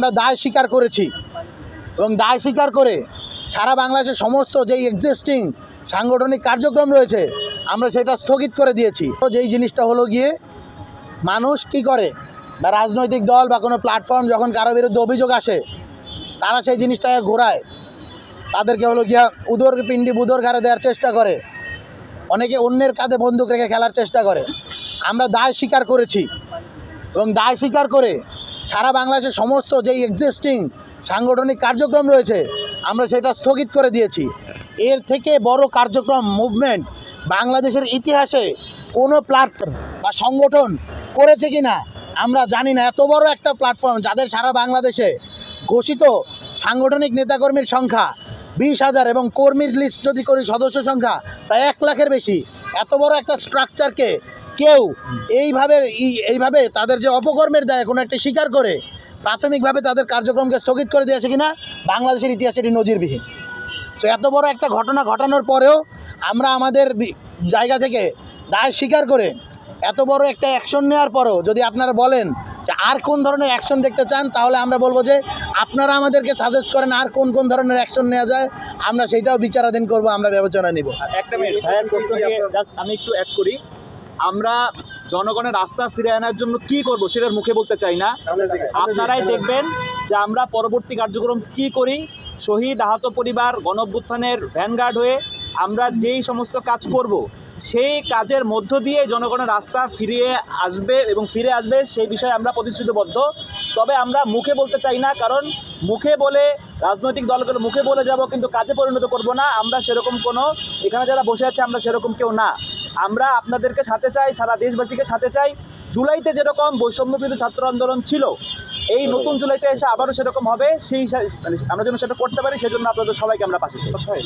আমরা দায় স্বীকার করেছি এবং দায় স্বীকার করে সারা বাংলাদেশের সমস্ত যেই এক্সিস্টিং সাংগঠনিক কার্যক্রম রয়েছে, আমরা সেটা স্থগিত করে দিয়েছি। তো যেই জিনিসটা হলো গিয়ে, মানুষ কি করে বা রাজনৈতিক দল বা কোনো প্ল্যাটফর্ম যখন কারও বিরুদ্ধে অভিযোগ আসে, তারা সেই জিনিসটাকে ঘোরায়। তাদেরকে হলো গিয়া উদর পিণ্ডি বুদর ঘাড়ে দেওয়ার চেষ্টা করে। অনেকে অন্যের কাঁধে বন্দুক রেখে খেলার চেষ্টা করে। আমরা দায় স্বীকার করেছি এবং দায় স্বীকার করে সারা বাংলাদেশের সমস্ত যেই এক্সিস্টিং সাংগঠনিক কার্যক্রম রয়েছে, আমরা সেটা স্থগিত করে দিয়েছি। এর থেকে বড় কার্যক্রম মুভমেন্ট বাংলাদেশের ইতিহাসে কোনো প্ল্যাটফর্ম বা সংগঠন করেছে কি না আমরা জানি না। এত বড় একটা প্ল্যাটফর্ম যাদের সারা বাংলাদেশে ঘোষিত সাংগঠনিক নেতাকর্মীর সংখ্যা বিশ হাজার এবং কর্মীর লিস্ট যদি করি সদস্য সংখ্যা প্রায় এক লাখের বেশি, এত বড় একটা স্ট্রাকচারকে কেউ এইভাবে এইভাবে তাদের যে অপকর্মের দায় কোনো একটা স্বীকার করে প্রাথমিকভাবে তাদের কার্যক্রমকে স্থগিত করে দিয়েছে কিনা বাংলাদেশের ইতিহাসে এটি নজিরবিহীন। সো এত বড় একটা ঘটনা ঘটানোর পরেও আমরা আমাদের জায়গা থেকে দায় স্বীকার করে এত বড় একটা অ্যাকশন নেওয়ার পরেও যদি আপনারা বলেন যে আর কোন ধরনের অ্যাকশন দেখতে চান তাহলে আমরা বলব যে আপনারা আমাদেরকে সাজেস্ট করেন আর কোন কোন ধরনের অ্যাকশন নেওয়া যায় আমরা সেটাও বিচারাধীন করব আমরা বিবেচনা নিব। একটা মিনিট ভাইয়ের প্রশ্ন দিয়ে জাস্ট আমি একটু অ্যাড করি। আমরা জনগণের রাস্তা ফিরে আনার জন্য কি করব সেটার মুখে বলতে চাই না। আপনারাই দেখবেন যে আমরা পরবর্তী কার্যক্রম কি করি? শহীদ, আহত পরিবার গণঅভ্যুত্থানের ভ্যানগার্ড হয়ে আমরা যেই সমস্ত কাজ করব, সেই কাজের মধ্য দিয়ে জনগণের রাস্তা ফিরিয়ে আসবে এবং ফিরে আসবে সেই বিষয়ে আমরা প্রতিশ্রুতিবদ্ধ। তবে আমরা মুখে বলতে চাই না, কারণ মুখে বলে রাজনৈতিক দলগুলো মুখে বলে যাব কিন্তু কাজে পরিণত করব না। আমরা সেরকম কোনো, এখানে যারা বসে আছে আমরা সেরকম কেউ না। আমরা আপনাদেরকে সাথে চাই, সারা দেশবাসীকে সাথে চাই। জুলাইতে যেরকম বৈষম্যবিরোধী ছাত্র আন্দোলন ছিল, এই নতুন জুলাইতে এসে আবারও সেরকম হবে। সেই মানে আমরা যেন সেটা করতে পারি, সেজন্য আপনাদের সবাইকে আমরা পাশে চাই।